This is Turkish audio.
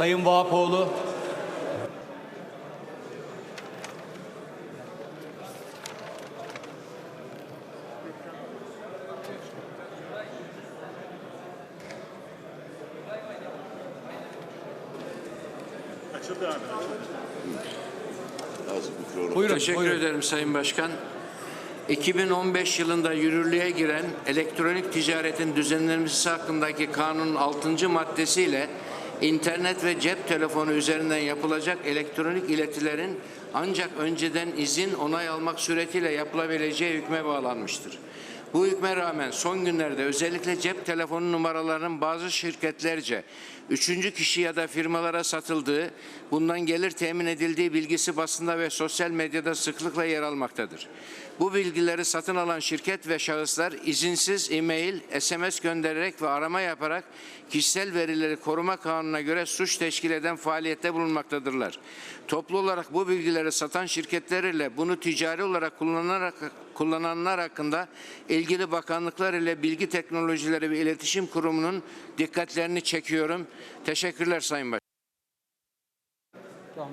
Sayın Vahapoğlu. Buyurun. Teşekkür buyurun. ederim Sayın Başkan. 2015 yılında yürürlüğe giren elektronik ticaretin düzenlenmesi hakkındaki kanunun 6. maddesiyle internet ve cep telefonu üzerinden yapılacak elektronik iletilerin ancak önceden izin onay almak suretiyle yapılabileceği hükme bağlanmıştır. Bu hükme rağmen son günlerde özellikle cep telefonu numaralarının bazı şirketlerce üçüncü kişi ya da firmalara satıldığı, bundan gelir temin edildiği bilgisi basında ve sosyal medyada sıklıkla yer almaktadır. Bu bilgileri satın alan şirket ve şahıslar izinsiz e-mail, SMS göndererek ve arama yaparak kişisel verileri koruma kanununa göre suç teşkil eden faaliyette bulunmaktadırlar. Toplu olarak bu bilgileri satan şirketler ile bunu ticari olarak kullanarak kullananlar hakkında ilgili bakanlıklar ile Bilgi Teknolojileri ve İletişim Kurumu'nun dikkatlerini çekiyorum. Teşekkürler Sayın Başkanım. Tamam.